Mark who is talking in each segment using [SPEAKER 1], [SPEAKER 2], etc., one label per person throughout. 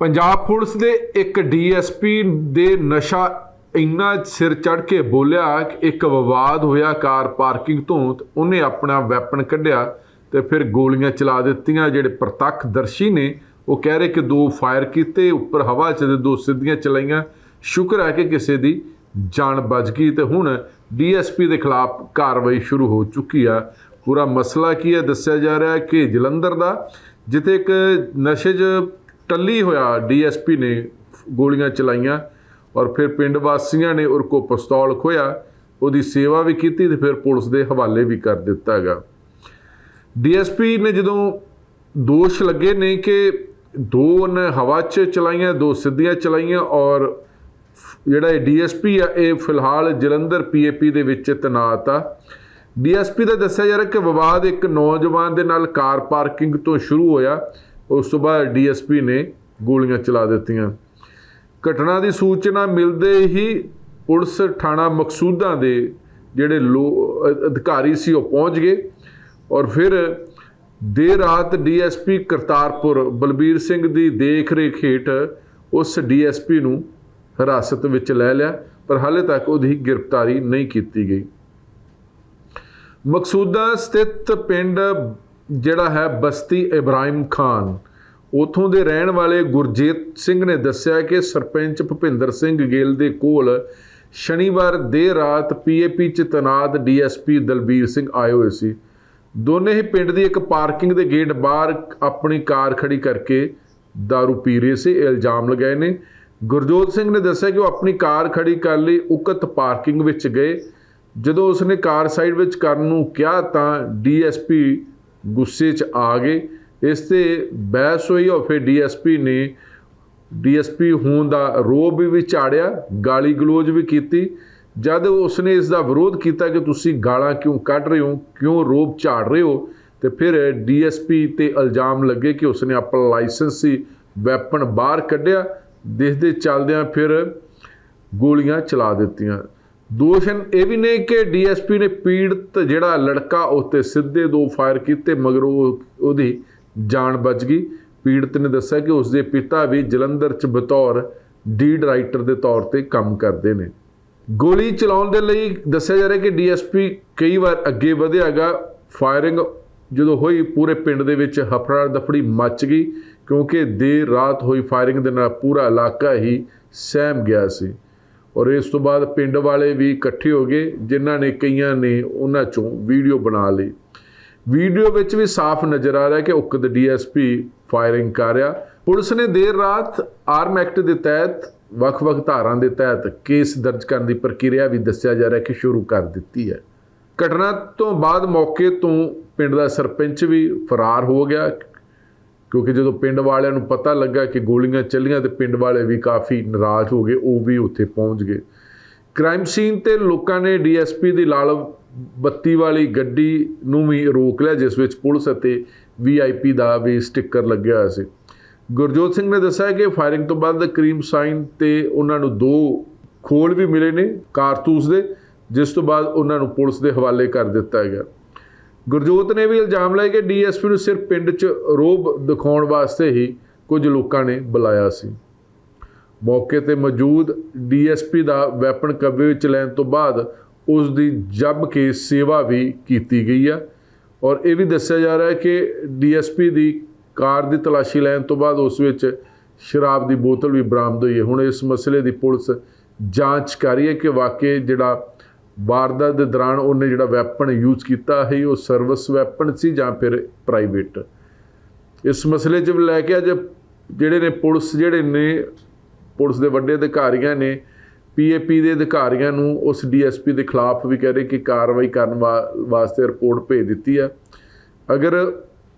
[SPEAKER 1] Punjab police ਦੇ ਇੱਕ DSP ਦੇ ਨਸ਼ਾ ਇੰਨਾ ਸਿਰ ਚੜ ਕੇ ਬੋਲਿਆ ਕਿ ਇੱਕ ਵਿਵਾਦ ਹੋਇਆ ਕਾਰ ਪਾਰਕਿੰਗ ਤੋਂ ਉਹਨੇ ਆਪਣਾ ਵੈਪਨ ਕੱਢਿਆ ਤੇ ਫਿਰ ਗੋਲੀਆਂ ਚਲਾ ਦਿੱਤੀਆਂ। ਜਿਹੜੇ ਪ੍ਰਤੱਖ ਦਰਸ਼ੀ ਨੇ, ਉਹ ਕਹਿ ਰਹੇ ਕਿ ਦੋ ਫਾਇਰ ਕੀਤੇ, ਉੱਪਰ ਹਵਾ 'ਚ ਤੇ ਦੋ ਸਿੱਧੀਆਂ ਚਲਾਈਆਂ। ਸ਼ੁਕਰ ਹੈ ਕਿ ਕਿਸੇ ਦੀ ਜਾਨ ਬਚ ਗਈ ਤੇ ਹੁਣ ਡੀਐਸਪੀ ਦੇ ਖਿਲਾਫ ਕਾਰਵਾਈ ਸ਼ੁਰੂ ਹੋ ਚੁੱਕੀ ਆ। ਪੂਰਾ ਮਸਲਾ ਕੀ ਹੈ, ਦੱਸਿਆ ਜਾ ਰਿਹਾ ਹੈ ਕਿ ਜਲੰਧਰ ਦਾ, ਜਿੱਥੇ ਇੱਕ ਨਸ਼ੇ 'ਚ ਟੱਲੀ ਹੋਇਆ ਡੀਐਸਪੀ ਨੇ, ਗੋਲੀਆਂ ਚਲਾਈਆਂ ਔਰ ਫਿਰ ਪਿੰਡ ਵਾਸੀਆਂ ਨੇ ਉਹ ਕੋ ਪਿਸਤੌਲ ਖੋਇਆ ਉਹਦੀ ਸੇਵਾ ਵੀ ਕੀਤੀ ਤੇ ਫਿਰ ਪੁਲਿਸ ਦੇ ਹਵਾਲੇ ਵੀ ਕਰ ਦਿੱਤਾ ਹੈਗਾ ਡੀਐਸਪੀ ਨੇ ਜਦੋਂ ਦੋਸ਼ ਲੱਗੇ ਨੇ ਕਿ ਦੋ ਉਹਨੇ ਹਵਾ 'ਚ ਚਲਾਈਆਂ, ਦੋ ਸਿੱਧੀਆਂ ਚਲਾਈਆਂ ਔਰ ਜਿਹੜਾ ਇਹ ਡੀਐਸਪੀ ਆ, ਇਹ ਫਿਲਹਾਲ ਜਲੰਧਰ ਪੀਏਪੀ ਦੇ ਵਿੱਚ ਤੈਨਾਤ ਆ। ਡੀਐਸਪੀ ਦਾ ਦੱਸਿਆ ਜਾ ਰਿਹਾ ਕਿ ਵਿਵਾਦ ਇੱਕ ਨੌਜਵਾਨ ਦੇ ਨਾਲ ਕਾਰ ਪਾਰਕਿੰਗ ਤੋਂ ਸ਼ੁਰੂ ਹੋਇਆ ਉਸ ਤੋਂ ਬਾਅਦ ਡੀਐਸਪੀ ਨੇ ਗੋਲੀਆਂ ਚਲਾ ਦਿੱਤੀਆਂ। ਘਟਨਾ ਦੀ ਸੂਚਨਾ ਮਿਲਦੇ ਹੀ ਪੁਲਿਸ ਥਾਣਾ ਮਕਸੂਦਾਂ ਦੇ ਜਿਹੜੇ ਲੋ- ਅਧਿਕਾਰੀ ਸੀ, ਉਹ ਪਹੁੰਚ ਗਏ ਔਰ ਫਿਰ ਦੇਰ ਰਾਤ ਡੀਐਸਪੀ ਕਰਤਾਰਪੁਰ ਬਲਬੀਰ ਸਿੰਘ ਦੀ ਦੇਖ ਰੇਖ ਹੇਠ ਉਸ ਡੀਐਸਪੀ ਨੂੰ ਹਿਰਾਸਤ ਵਿੱਚ ਲੈ ਲਿਆ, ਪਰ ਹਾਲੇ ਤੱਕ ਉਹਦੀ ਗ੍ਰਿਫਤਾਰੀ ਨਹੀਂ ਕੀਤੀ ਗਈ। ਮਕਸੂਦਾ ਸਥਿਤ ਪਿੰਡ ਜਿਹੜਾ ਹੈ ਬਸਤੀ ਇਬਰਾਹਿਮ ਖਾਨ। ਉਥੋਂ ਦੇ ਰਹਿਣ ਵਾਲੇ ਗੁਰਜੀਤ ਸਿੰਘ ਨੇ ਦੱਸਿਆ ਕਿ ਸਰਪੰਚ ਭੁਪਿੰਦਰ ਸਿੰਘ ਗਿੱਲ ਦੇ ਕੋਲ ਸ਼ਨੀਵਾਰ ਦੇਰ ਰਾਤ ਪੀਏਪੀ ਚ ਤੈਨਾਤ ਡੀਐਸਪੀ ਦਲਬੀਰ ਸਿੰਘ ਆਏ ਹੋਏ ਸੀ। ਦੋਨੇ ਹੀ ਪਿੰਡ ਦੀ ਇੱਕ ਪਾਰਕਿੰਗ ਦੇ ਗੇਟ ਬਾਹਰ ਆਪਣੀ ਕਾਰ ਖੜੀ ਕਰਕੇ दारू ਪੀ ਰਹੇ ਸੀ, ਇਲਜ਼ਾਮ ਲਗਾਏ ਨੇ। ਗੁਰਜੋਤ ਸਿੰਘ ਨੇ ਦੱਸਿਆ ਕਿ ਉਹ ਆਪਣੀ ਕਾਰ ਖੜੀ ਕਰਨ ਲਈ ਉਕਤ ਪਾਰਕਿੰਗ ਵਿੱਚ ਗਏ। ਜਦੋਂ ਉਸਨੇ ਕਾਰ ਸਾਈਡ ਵਿੱਚ ਕਰਨ ਨੂੰ ਕਿਹਾ ਤਾਂ ਡੀਐਸਪੀ ਗੁੱਸੇ 'ਚ ਆ ਗਏ। ਇਸ ਤੇ ਬਹਿਸ ਹੋਈ ਔਰ ਫਿਰ ਡੀਐਸਪੀ ਨੇ, ਡੀਐਸਪੀ ਹੋਣ ਦਾ ਰੋਬ ਵੀ ਝਾੜਿਆ ਗਾਲੀ ਗਲੋਚ ਵੀ ਕੀਤੀ। ਜਦ ਉਸਨੇ ਇਸ ਦਾ ਵਿਰੋਧ ਕੀਤਾ ਕਿ ਤੁਸੀਂ ਗਾਲਾਂ ਕਿਉਂ ਕੱਢ ਰਹੇ ਹੋ, ਕਿਉਂ ਰੋਬ ਝਾੜ ਰਹੇ ਹੋ, ਤੇ ਫਿਰ ਡੀਐਸਪੀ ਤੇ ਇਲਜ਼ਾਮ ਲੱਗੇ ਕਿ ਉਸਨੇ ਆਪਣਾ ਲਾਇਸੈਂਸੀ ਵੈਪਨ ਬਾਹਰ ਕੱਢਿਆ। ਦੇਖਦੇ ਚੱਲਦਿਆਂ ਫਿਰ ਗੋਲੀਆਂ ਚਲਾ ਦਿੱਤੀਆਂ। ਦੋਸ਼ ਇਹ ਵੀ ਨੇ ਕਿ ਡੀਐਸਪੀ ਨੇ ਪੀੜਤ ਜਿਹੜਾ ਲੜਕਾ ਉੱਤੇ ਸਿੱਧੇ ਦੋ ਫਾਇਰ ਕੀਤੇ, ਮਗਰ ਉਹ ਉਹਦੀ ਜਾਨ ਬਚ ਗਈ। ਪੀੜਤ ਨੇ ਦੱਸਿਆ ਕਿ ਉਸਦੇ ਪਿਤਾ ਵੀ ਜਲੰਧਰ 'ਚ ਬਤੌਰ ਡੀਡ ਰਾਈਟਰ ਦੇ ਤੌਰ ਤੇ ਕੰਮ ਕਰਦੇ ਨੇ। ਗੋਲੀ ਚਲਾਉਣ ਦੇ ਲਈ ਦੱਸਿਆ ਜਾ ਰਿਹਾ ਕਿ ਡੀਐਸਪੀ ਕਈ ਵਾਰ ਅੱਗੇ ਵਧਿਆਗਾ। ਫਾਇਰਿੰਗ ਜਦੋਂ ਹੋਈ, ਪੂਰੇ ਪਿੰਡ ਦੇ ਵਿੱਚ ਹਫੜਾ ਦਫੜੀ ਮੱਚ ਗਈ, ਕਿਉਂਕਿ ਦੇਰ ਰਾਤ ਹੋਈ ਫਾਇਰਿੰਗ ਦੇ ਨਾਲ ਪੂਰਾ ਇਲਾਕਾ ਹੀ ਸਹਿਮ ਗਿਆ ਸੀ। ਔਰ ਇਸ ਤੋਂ ਬਾਅਦ ਪਿੰਡ ਵਾਲੇ ਵੀ ਇਕੱਠੇ ਹੋ ਗਏ, ਜਿਨ੍ਹਾਂ ਨੇ ਕਈਆਂ ਨੇ ਉਹਨਾਂ ਚੋਂ ਵੀਡੀਓ ਬਣਾ ਲਈ। ਵੀਡੀਓ ਵਿੱਚ ਵੀ ਸਾਫ਼ ਨਜ਼ਰ ਆ ਰਿਹਾ ਕਿ ਉਕਤ ਡੀਐਸਪੀ ਫਾਇਰਿੰਗ ਕਰ ਰਿਹਾ। ਪੁਲਿਸ ਨੇ ਦੇਰ ਰਾਤ ਆਰਮ ਐਕਟ ਦੇ ਤਹਿਤ ਵੱਖ-ਵੱਖ ਧਾਰਾਂ ਦੇ ਤਹਿਤ ਕੇਸ ਦਰਜ ਕਰਨ ਦੀ ਪ੍ਰਕਿਰਿਆ ਵੀ ਦੱਸਿਆ ਜਾ ਰਿਹਾ ਕਿ ਸ਼ੁਰੂ ਕਰ ਦਿੱਤੀ ਹੈ। ਘਟਨਾ ਤੋਂ ਬਾਅਦ ਮੌਕੇ ਤੋਂ ਪਿੰਡ ਦਾ ਸਰਪੰਚ ਵੀ ਫਰਾਰ ਹੋ ਗਿਆ। ਕਿਉਂਕਿ ਜਦੋਂ ਪਿੰਡ ਵਾਲਿਆਂ ਨੂੰ ਪਤਾ ਲੱਗਾ ਕਿ ਗੋਲੀਆਂ ਚੱਲੀਆਂ ਤੇ ਪਿੰਡ ਵਾਲੇ ਵੀ ਕਾਫੀ ਨਾਰਾਜ਼ ਹੋ ਗਏ, ਉਹ ਵੀ ਉੱਥੇ ਪਹੁੰਚ ਗਏ। ਕ੍ਰਾਈਮ ਸੀਨ ਤੇ ਲੋਕਾਂ ਨੇ ਡੀਐਸਪੀ ਦੀ ਲਾਲ ਬੱਤੀ ਵਾਲੀ ਗੱਡੀ ਨੂੰ ਵੀ ਰੋਕ ਲਿਆ, ਜਿਸ ਵਿੱਚ ਪੁਲਿਸ ਅਤੇ ਵੀਆਈਪੀ ਦਾ ਵੀ ਸਟicker ਲੱਗਿਆ ਹੋਇਆ ਸੀ। ਗੁਰਜੋਤ ਸਿੰਘ ਨੇ ਦੱਸਿਆ ਕਿ ਫਾਇਰਿੰਗ ਤੋਂ ਬਾਅਦ ਕਰੀਮ ਸਾਈਨ ਤੇ ਉਹਨਾਂ ਨੂੰ ਦੋ ਖੋਲ ਵੀ ਮਿਲੇ ਨੇ ਕਾਰਤੂਸ ਦੇ, ਜਿਸ ਤੋਂ ਬਾਅਦ ਉਹਨਾਂ ਨੂੰ ਪੁਲਿਸ ਦੇ ਹਵਾਲੇ ਕਰ ਦਿੱਤਾ ਗਿਆ। ਗੁਰਜੋਤ ਨੇ ਵੀ ਇਲਜ਼ਾਮ ਲਾਇਆ ਕਿ ਡੀਐਸਪੀ ਨੂੰ ਸਿਰਫ ਪਿੰਡ 'ਚ ਰੋਬ ਦਿਖਾਉਣ ਵਾਸਤੇ ਹੀ ਕੁਝ ਲੋਕਾਂ ਨੇ ਬੁਲਾਇਆ ਸੀ। ਮੌਕੇ ਤੇ ਮੌਜੂਦ ਡੀਐਸਪੀ ਦਾ ਵੈਪਨ ਕਬਜ਼ੇ ਵਿੱਚ ਲੈਣ ਤੋਂ ਬਾਅਦ ਉਸ ਦੀ ਜੱਬ ਕੇ ਸੇਵਾ ਵੀ ਕੀਤੀ ਗਈ ਆ ਔਰ ਇਹ ਵੀ ਦੱਸਿਆ ਜਾ ਰਿਹਾ ਹੈ ਕਿ ਡੀਐਸਪੀ ਦੀ ਕਾਰ ਦੀ ਤਲਾਸ਼ੀ ਲੈਣ ਤੋਂ ਬਾਅਦ ਉਸ ਵਿੱਚ ਸ਼ਰਾਬ ਦੀ ਬੋਤਲ ਵੀ ਬਰਾਮਦ ਹੋਈ ਹੈ। ਹੁਣ ਇਸ ਮਸਲੇ ਦੀ ਪੁਲਿਸ ਜਾਂਚ ਕਰ ਰਹੀ ਹੈ ਕਿ ਵਾਕਈ ਜਿਹੜਾ ਵਾਰਦਾਤ ਦੇ ਦੌਰਾਨ ਉਹਨੇ ਜਿਹੜਾ ਵੈਪਨ ਯੂਜ਼ ਕੀਤਾ ਹੈ ਉਹ ਸਰਵਿਸ ਵੈਪਨ ਸੀ ਜਾਂ ਫਿਰ ਪ੍ਰਾਈਵੇਟ ਇਸ ਮਸਲੇ 'ਚ ਲੈ ਕੇ ਅੱਜ ਜਿਹੜੇ ਨੇ ਪੁਲਿਸ ਜਿਹੜੇ ਨੇ, ਪੁਲਿਸ ਦੇ ਵੱਡੇ ਅਧਿਕਾਰੀਆਂ ਨੇ ਪੀਏਪੀ ਦੇ ਅਧਿਕਾਰੀਆਂ ਨੂੰ ਉਸ ਡੀਐਸਪੀ ਦੇ ਖਿਲਾਫ ਵੀ ਕਹਿ ਰਹੇ ਕਿ ਕਾਰਵਾਈ ਕਰਨ ਵਾ- ਵਾਸਤੇ ਰਿਪੋਰਟ ਭੇਜ ਦਿੱਤੀ ਆ। ਅਗਰ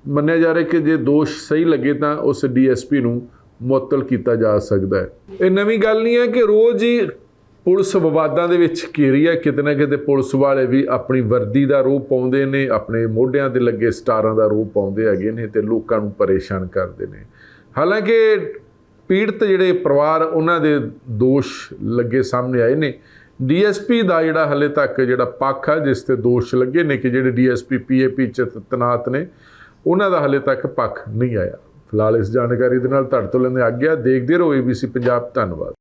[SPEAKER 1] ਮੰਨਿਆ ਜਾ ਰਿਹਾ ਕਿ ਜੇ ਦੋਸ਼ ਸਹੀ ਲੱਗੇ ਤਾਂ ਉਸ ਡੀਐਸਪੀ ਨੂੰ ਮੁਅੱਤਲ ਕੀਤਾ ਜਾ ਸਕਦਾ ਹੈ। ਇਹ ਨਵੀਂ ਗੱਲ ਨਹੀਂ ਹੈ ਕਿ ਰੋਜ਼ ਹੀ ਪੁਲਿਸ ਵਿਵਾਦਾਂ ਦੇ ਵਿੱਚ ਘਿਰੀ ਹੈ। ਕਿਤੇ ਨਾ ਕਿਤੇ ਪੁਲਿਸ ਵਾਲੇ ਵੀ ਆਪਣੀ ਵਰਦੀ ਦਾ ਰੂਪ ਪਾਉਂਦੇ ਨੇ, ਆਪਣੇ ਮੋਢਿਆਂ ਤੇ ਲੱਗੇ ਸਟਾਰਾਂ ਦਾ ਰੂਪ ਪਾਉਂਦੇ ਹੈਗੇ ਨੇ ਤੇ ਲੋਕਾਂ ਨੂੰ ਪਰੇਸ਼ਾਨ ਕਰਦੇ ਨੇ। ਹਾਲਾਂਕਿ ਪੀੜਤ ਜਿਹੜੇ ਪਰਿਵਾਰ, ਉਹਨਾਂ ਦੇ ਦੋਸ਼ ਲੱਗੇ ਸਾਹਮਣੇ ਆਏ ਨੇ। ਡੀਐਸਪੀ ਦਾ ਜਿਹੜਾ ਹਲੇ ਤੱਕ ਜਿਹੜਾ ਪੱਖ ਆ ਜਿਸ ਤੇ ਦੋਸ਼ ਲੱਗੇ ਨੇ ਕਿ ਜਿਹੜੇ ਡੀਐਸਪੀ, ਪੀਏਪੀ ਚ ਤਨਾਤ ਨੇ, ਉਹਨਾਂ ਦਾ ਹਲੇ ਤੱਕ ਪੱਖ ਨਹੀਂ ਆਇਆ। ਫਿਲਹਾਲ ਇਸ ਜਾਣਕਾਰੀ ਦੇ ਨਾਲ ਤੁਹਾਡੇ ਤੋਂ ਲੈਂਦੇ ਆਗਿਆ ਦੇਖਦੇ ਰਹੋ ABC ਪੰਜਾਬ ਧੰਨਵਾਦ।